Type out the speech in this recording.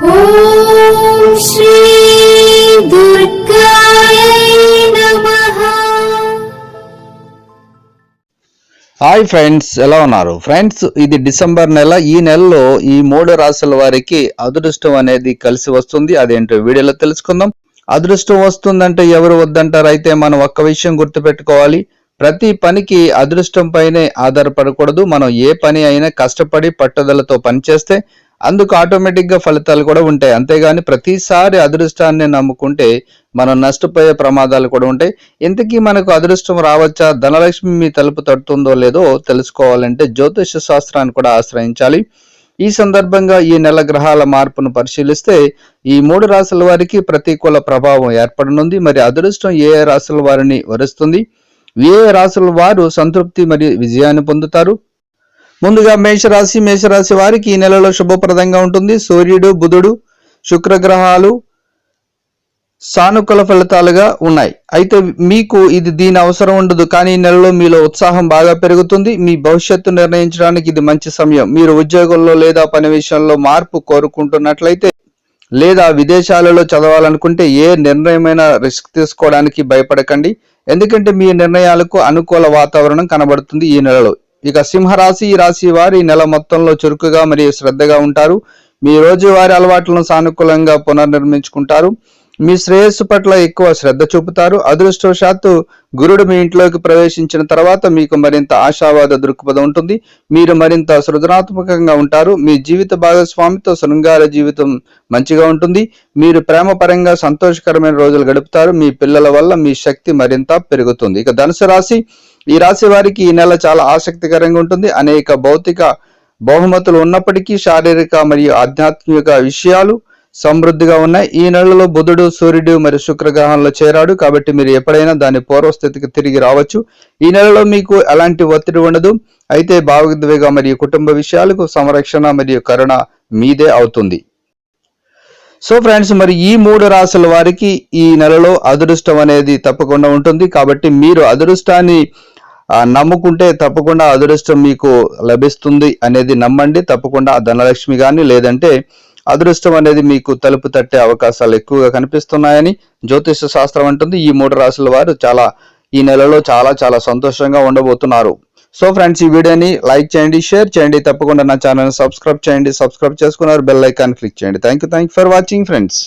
Hi friends ఎలా ఉన్నారు? Friends ఇది డిసెంబర్ నెల. ఈ నెలలో ఈ మూడు రాశుల వారికి అదృష్టం అనేది కలిసి వస్తుంది. అదేంటో వీడియోలో తెలుసుకుందాం. అదృష్టం వస్తుందంటే ఎవరు వద్దంటారు? అయితే మనం ఒక్క విషయం గుర్తుపెట్టుకోవాలి. ప్రతి పనికి అదృష్టం పైనే ఆధారపడకూడదు. మనం ఏ పని అయినా కష్టపడి పట్టుదలతో పనిచేస్తే అందుకు ఆటోమేటిక్గా ఫలితాలు కూడా ఉంటాయి. అంతేగాని ప్రతిసారి అదృష్టాన్ని నమ్ముకుంటే మనం నష్టపోయే ప్రమాదాలు కూడా ఉంటాయి. ఇంతకీ మనకు అదృష్టం రావచ్చా? ధనలక్ష్మి మీ తలుపు తడుతుందో లేదో తెలుసుకోవాలంటే జ్యోతిష శాస్త్రాన్ని కూడా ఆశ్రయించాలి. ఈ సందర్భంగా ఈ నెల గ్రహాల మార్పును పరిశీలిస్తే ఈ మూడు రాశుల వారికి ప్రతికూల ప్రభావం ఏర్పడనుంది. మరి అదృష్టం ఏ ఏ రాశుల వారిని వరుస్తుంది? ఏ ఏ రాశుల వారు సంతృప్తి మరియు విజయాన్ని పొందుతారు? ముందుగా మేషరాశి మేషరాశి వారికి ఈ నెలలో శుభప్రదంగా ఉంటుంది. సూర్యుడు బుధుడు శుక్రగ్రహాలు సానుకూల ఫలితాలుగా ఉన్నాయి. అయితే మీకు ఇది దీని అవసరం ఉండదు కానీ ఈ నెలలో మీలో ఉత్సాహం బాగా పెరుగుతుంది. మీ భవిష్యత్తు నిర్ణయించడానికి ఇది మంచి సమయం. మీరు ఉద్యోగంలో లేదా పని విషయంలో మార్పు కోరుకుంటున్నట్లయితే లేదా విదేశాలలో చదవాలనుకుంటే ఏ నిర్ణయమైన రిస్క్ తీసుకోవడానికి భయపడకండి. ఎందుకంటే మీ నిర్ణయాలకు అనుకూల వాతావరణం కనబడుతుంది ఈ నెలలో. ఇక సింహరాశి ఈ రాశి వారు ఈ నెల మొత్తంలో చురుకుగా మరియు శ్రద్ధగా ఉంటారు. మీ రోజువారి అలవాట్లను సానుకూలంగా పునర్నిర్మించుకుంటారు. మీ శ్రేయస్సు పట్ల ఎక్కువ శ్రద్ధ చూపుతారు. అదృష్టవశాత్తు గురుడు మీ ఇంట్లోకి ప్రవేశించిన తర్వాత మీకు మరింత ఆశావాద దృక్పథం ఉంటుంది. మీరు మరింత సృజనాత్మకంగా ఉంటారు. మీ జీవిత భాగస్వామితో శృంగార జీవితం మంచిగా ఉంటుంది. మీరు ప్రేమపరంగా సంతోషకరమైన రోజులు గడుపుతారు. మీ పిల్లల వల్ల మీ శక్తి మరింత పెరుగుతుంది. ఇక ధనుసు రాశి ఈ రాశి వారికి ఈ నెల చాలా ఆసక్తికరంగా ఉంటుంది. అనేక భౌతిక బహుమతులు ఉన్నప్పటికీ శారీరక మరియు ఆధ్యాత్మిక విషయాలు సమృద్ధిగా ఉన్నాయి. ఈ నెలలో బుధుడు సూర్యుడు మరియు శుక్రగ్రహంలో చేరాడు. కాబట్టి మీరు ఎప్పుడైనా దాని పూర్వస్థితికి తిరిగి రావచ్చు. ఈ నెలలో మీకు ఎలాంటి ఒత్తిడి ఉండదు. అయితే భావోద్వేగ మరియు కుటుంబ విషయాలకు సంరక్షణ మరియు కరుణ మీదే అవుతుంది. సో ఫ్రెండ్స్ మరి ఈ మూడు రాసుల వారికి ఈ నెలలో అదృష్టం అనేది తప్పకుండా ఉంటుంది. కాబట్టి మీరు అదృష్టాన్ని నమ్ముకుంటే తప్పకుండా అదృష్టం మీకు లభిస్తుంది అనేది నమ్మండి. తప్పకుండా ధనలక్ష్మి కానీ లేదంటే అదృష్టం అనేది మీకు తలుపు తట్టే అవకాశాలు ఎక్కువగా కనిపిస్తున్నాయని జ్యోతిష శాస్త్రం అంటుంది. ఈ మూడు రాశుల వారు చాలా ఈ నెలలో చాలా చాలా సంతోషంగా ఉండబోతున్నారు. సో ఫ్రెండ్స్ ఈ వీడియోని లైక్ చేయండి షేర్ చేయండి. తప్పకుండా నా ఛానల్ సబ్స్క్రైబ్ చేయండి. సబ్స్క్రైబ్ చేసుకున్నారు బెల్ ఐకాన్ క్లిక్ చేయండి. Thank you thank for watching friends.